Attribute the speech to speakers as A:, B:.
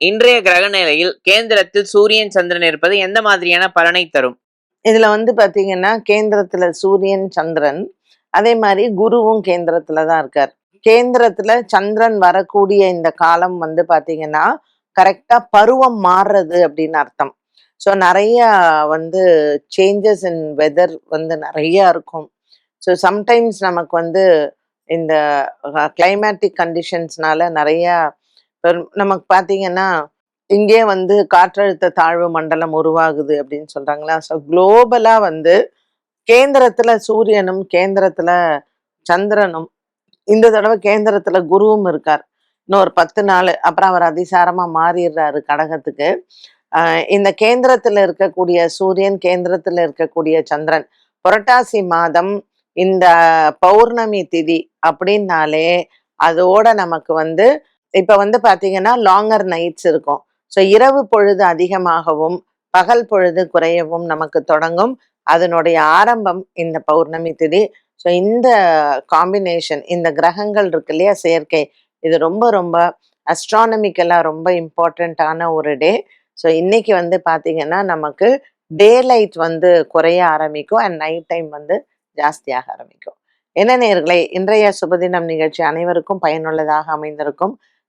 A: இன்றைய கிரக நிலையில் கேந்திரத்தில் சூரியன் சந்திரன் இருப்பது எந்த மாதிரியான பலனை தரும்?
B: இதுல வந்து பாத்தீங்கன்னா கேந்திரத்துல சூரியன் சந்திரன் அதே மாதிரி குருவும் கேந்திரத்துல தான் இருக்கார். கேந்திரத்துல சந்திரன் வரக்கூடிய இந்த காலம் வந்து பாத்தீங்கன்னா கரெக்டா பருவம் மாறுறது அப்படின்னு அர்த்தம். ஸோ நிறைய வந்து சேஞ்சஸ் இன் வெதர் வந்து நிறைய இருக்கும். ஸோ சம்டைம்ஸ் நமக்கு வந்து இந்த கிளைமேட்டிக் கண்டிஷன்ஸ்னால நிறைய நமக்கு பார்த்தீங்கன்னா இங்கே வந்து காற்றழுத்த தாழ்வு மண்டலம் உருவாகுது அப்படின்னு சொல்றாங்களா? ஸோ குளோபலாக வந்து கேந்திரத்தில் சூரியனும் கேந்திரத்தில் சந்திரனும் இந்த தடவை கேந்திரத்தில் குருவும் இருக்கார். இன்னும் ஒரு பத்து நாள் அப்புறம் அவர் அதிசாரமாக மாறிடுறாரு கடகத்துக்கு. இந்த கேந்திரத்தில் இருக்கக்கூடிய சூரியன் கேந்திரத்தில் இருக்கக்கூடிய சந்திரன் புரட்டாசி மாதம் இந்த பௌர்ணமி திதி அப்படின்னாலே அதோட நமக்கு வந்து இப்ப வந்து பாத்தீங்கன்னா லாங்கர் நைட்ஸ் இருக்கும். ஸோ இரவு பொழுது அதிகமாகவும் பகல் பொழுது குறையவும் நமக்கு தொடங்கும். அதனுடைய ஆரம்பம் இந்த பௌர்ணமி திதி. ஸோ இந்த காம்பினேஷன் இந்த கிரகங்கள் இருக்கு இல்லையா செயற்கை இது ரொம்ப ரொம்ப அஸ்ட்ரானமிக்கலா ரொம்ப இம்பார்ட்டண்ட்டான ஒரு டே ஸோ இன்னைக்கு வந்து பாத்தீங்கன்னா நமக்கு டே லைட் வந்து குறைய ஆரம்பிக்கும் அண்ட் நைட் டைம் வந்து ஜாஸ்தியாக ஆரம்பிக்கும். என்ன நேர்களை இன்றைய சுபதினம் நிகழ்ச்சி அனைவருக்கும் பயனுள்ளதாக அமைந்திருக்கும்.